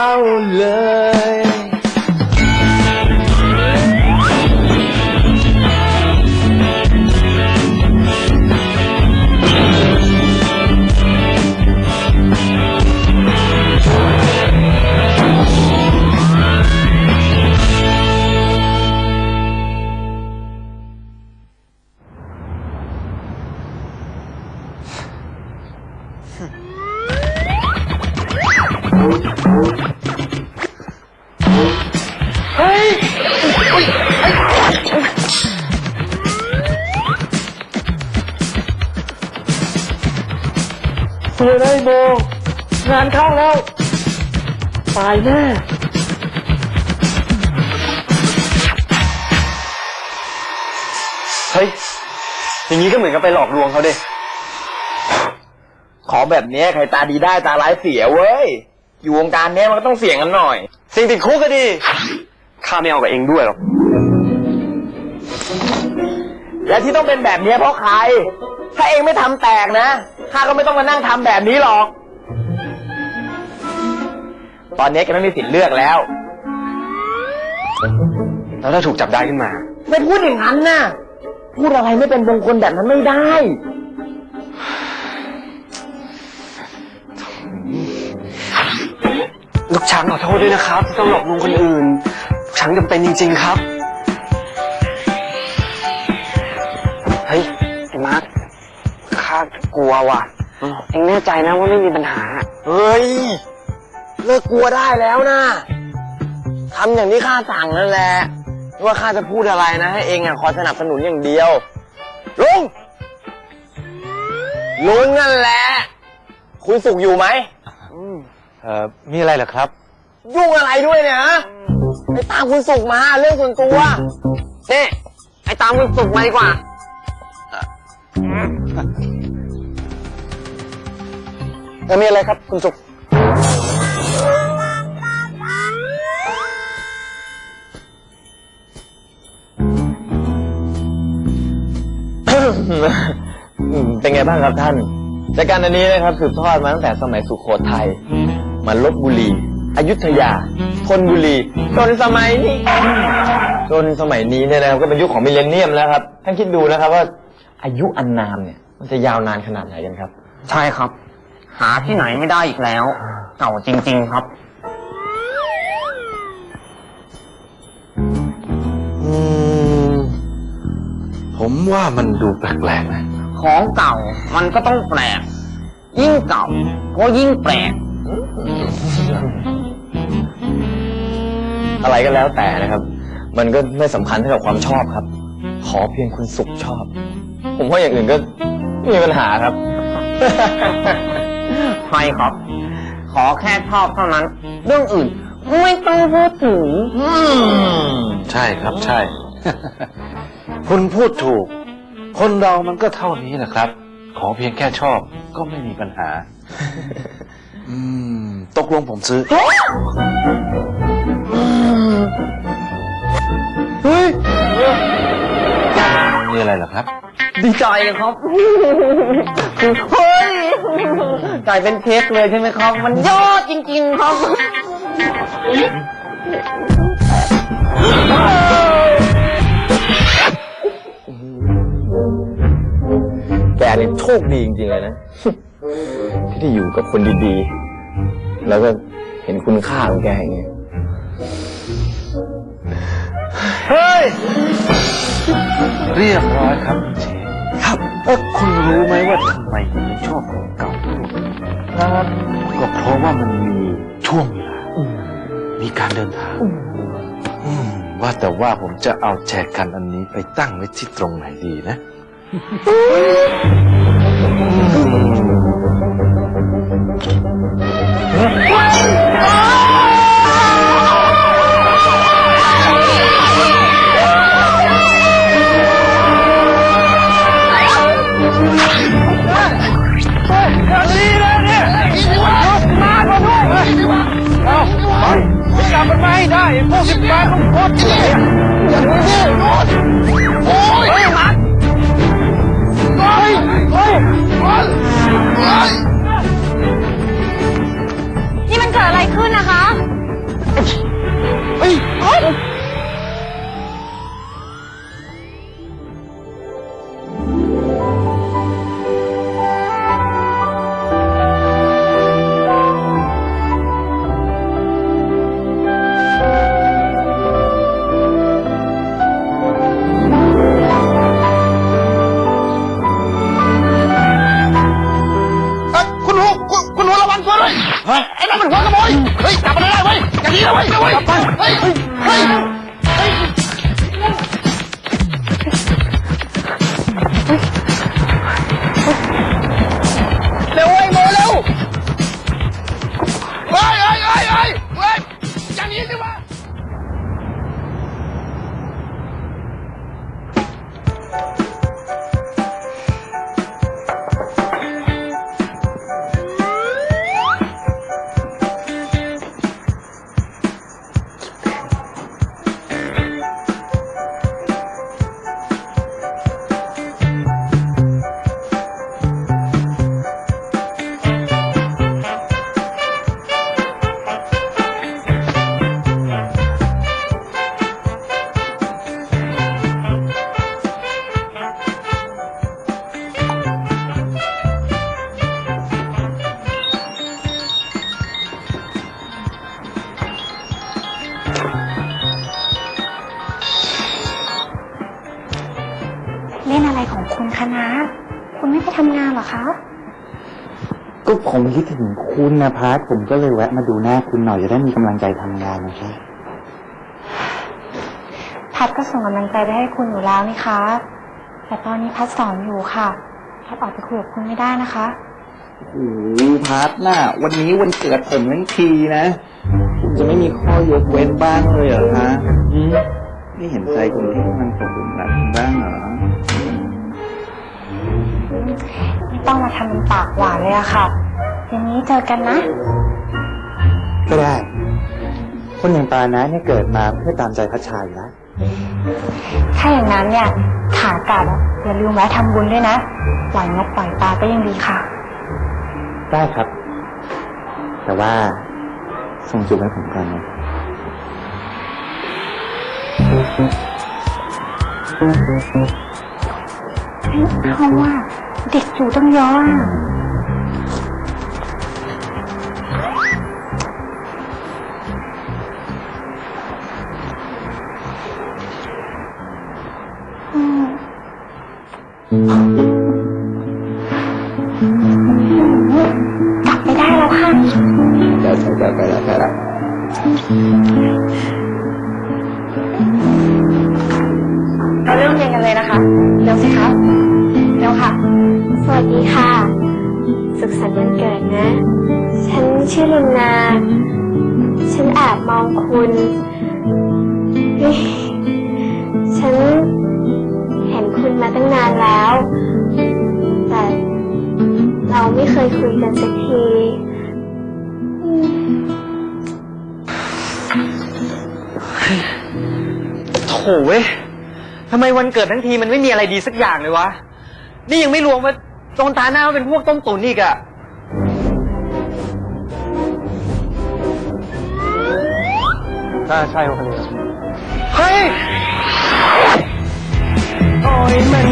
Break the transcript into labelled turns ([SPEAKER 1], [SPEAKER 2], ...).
[SPEAKER 1] our love. สวยเลยโม งานเข้าแล้ว ตายแน่
[SPEAKER 2] เฮ้ย อย่างนี้ก็เหมือนกับไปหลอกลวงเขาเดิ
[SPEAKER 1] ของแบบเนี้ยใครตาดีได้ตาร้ายเสียเว้ย อยู่วงการเนี้ยมันก็ต้องเสี่ยงกันหน่อย
[SPEAKER 2] สิ่งติดคุกก็ดีข้าไม่เอากับเองด้วยหรอก
[SPEAKER 1] และที่ต้องเป็นแบบเนี้ยเพราะใคร ถ้าเองไม่ทำแตกนะ ข้าก็ไม่ต้องมานั่งทำแบบนี้หรอก ตอนนี้แกไม่มีสิทธิ์เลือกแล้ว
[SPEAKER 2] แล้วถ้าถูกจับได้ขึ้นมา
[SPEAKER 1] ไม่พูดอย่างนั้นนะพูดอะไรไม่เป็นมงคลแบบนั้นไม่ได้
[SPEAKER 2] ลูกช้างขอโทษด้วยนะครับที่ต้องหลอกลวงคนอื่นลูกช้างจำเป็นจริง ๆ ครับ กลัวว่ะเองแน่ใจนะว่าไม่มีปัญหา
[SPEAKER 1] เฮ้ย เลิกกลัวได้แล้วนะทำอย่างที่ข้าสั่งนั่นแหละไม่ว่าข้าจะพูดอะไรนะ ให้เองอะคอยสนับสนุนอย่างเดียว ลุง ลุงนั่นแหละ คุยสุขอยู่ไหม
[SPEAKER 2] เอ่อมีอะไรเหรอครับ
[SPEAKER 1] ยุ่งอะไรด้วยเนี่ยฮะไปตามคุณสุขมาเรื่องส่วนตัวนี่ไอ้ตามคุณสุขมาดีกว่า
[SPEAKER 2] แล้วมีอะไรครับคุณสุข
[SPEAKER 1] เป็นไงบ้างครับท่าน จากการอันนี้นะครับสืบทอดมาตั้งแต่สมัยสุโขทัยมาลบบุรี อยุธยา ธนบุรี จนสมัยนี้ จนสมัยนี้เนี่ยนะครับก็เป็นยุคของมิเลเนียมแล้วครับ ท่านคิดดูนะครับว่าอายุอันนามเนี่ย มันจะยาวนานขนาดไหนกันครับ
[SPEAKER 3] ใช่ครับ หาที่ไหนไม่ได้อีกแล้ว เก่าจริง ๆครับ
[SPEAKER 4] อืมผมว่ามันดูแปลกๆนะ
[SPEAKER 3] ของเก่ามันก็ต้องแปลก ยิ่งเก่าก็ยิ่งแปลก
[SPEAKER 1] อะไรก็แล้วแต่นะครับ มันก็ไม่สำคัญเท่ากับความชอบครับ ขอเพียงคุณสุขชอบ ผมว่าอย่างอื่นก็ไม่มีปัญหาครับ
[SPEAKER 3] ใช่ครับ ขอแค่ชอบเท่านั้น เรื่องอื่น ไม่ต้องพูดถึง
[SPEAKER 4] ใช่ครับใช่ คุณพูดถูก คนเรามันก็เท่านี้แหละครับ ขอเพียงแค่ชอบก็ไม่มีปัญหา อืม ตกลงผมซื้อ
[SPEAKER 1] เฮ้ย
[SPEAKER 4] มีอะไรเหรอครับ
[SPEAKER 3] ดีใจครับเฮ้ย กลายเป็นเค้กเลยใช่ไหมครับ มันยอดจริง ๆ ครับ
[SPEAKER 1] แกนี่โชคดีจริงๆเลยนะ ที่ได้อยู่กับคนดีๆ แล้วก็เห็นคุณค่าของแกอย่างเงี้ย
[SPEAKER 4] เฮ้ย เรียบร้อยครับคุณเชฟครับ เอ้อคุณรู้ไหมว่าทำไมผมถึงชอบของเก่าครับก็เพราะว่ามันมีช่วงเวลามีการเดินทางอืมว่าแต่ว่าผมจะเอาแจกันอันนี้ไปตั้งไว้ที่ตรงไหนดีนะ
[SPEAKER 5] นี่มั
[SPEAKER 4] ฮ้ยไอ้นั่นมันหัวขโมยเฮ้ยจับมันได้เว้ยอย่างนี้นะเว้ยเว้ยเฮ้ยเฮ้ยเฮ้ยเฮ้ย
[SPEAKER 1] เร็วไอ้โมเร็ว
[SPEAKER 4] เฮ้ยเฮ้ยเฮ้ยเฮ้ยเฮ้ยอย่างนี้สิวะ
[SPEAKER 5] เล่นอะไรของคุณคะนะ คุณไม่ไปทำงานเหรอคะ
[SPEAKER 6] ก็ผมคิดถึงคุณนะพัทผมก็เลยแวะมาดูหน้าคุณหน่อยจะได้มีกำลังใจทำงานนะครับ
[SPEAKER 5] พัดก็ส่งกำลังใจไปให้คุณอยู่แล้วนี่คะแต่ตอนนี้พัดสอนอยู่ค่ะพัดออกไปคุยกับคุณไม่ได้นะคะ
[SPEAKER 6] โอ้โหพัทน่ะวันนี้วันเกิดผมทั้งทีนะคุณจะไม่มีข้อยกเว้นบ้างเลยเหรอคะอืมไม่เห็นใจคนที่มันสมบูรณ์แบบบ้างเหรอ
[SPEAKER 5] ไม่ต้องมาทำเป็นปากหวานเลยอะค่ะเดี๋ยวนี้เจอกันนะ
[SPEAKER 6] ก็ได้ คนอย่างปานะเนี่ยเกิดมาเพื่อตามใจพัชชาอยู่แล้ว
[SPEAKER 5] ถ้าอย่างนั้นเนี่ยขากลับอะอย่าลืมแวะทำบุญด้วยนะปล่อยนกปล่อยปลาก็ยังดีค่ะ
[SPEAKER 6] ได้ครับ แต่ว่าส่งจุดให้ผมก่อนนะ
[SPEAKER 5] เพราะว่า เด็กอยู่ตั้งเยอะอะอืมกลับไปได้แล้วค่ะ
[SPEAKER 6] ได้ได้ได้ได้ได้ได้
[SPEAKER 5] เราเริ่มเรียนกันเลยนะคะ เร็วสิคะ วค่ะ
[SPEAKER 7] สวัสดีค่ะ สุขสันต์วันเกิดนะ ฉันชื่อลุนนา ฉันแอบมองคุณ ฉันเห็นคุณมาตั้งนานแล้ว แต่เราไม่เคยคุยกันสักที
[SPEAKER 3] โถเว้ยทำไมวันเกิดทั้งทีมันไม่มีอะไรดีสักอย่างเลยวะ นี่ยังไม่รวมว่าตรงตาหน้าว่าเป็นพวกต้มตุ๋นอีกอะ
[SPEAKER 1] ถ้าใช่คนนี้
[SPEAKER 3] เฮ้ย โอ้ยมัน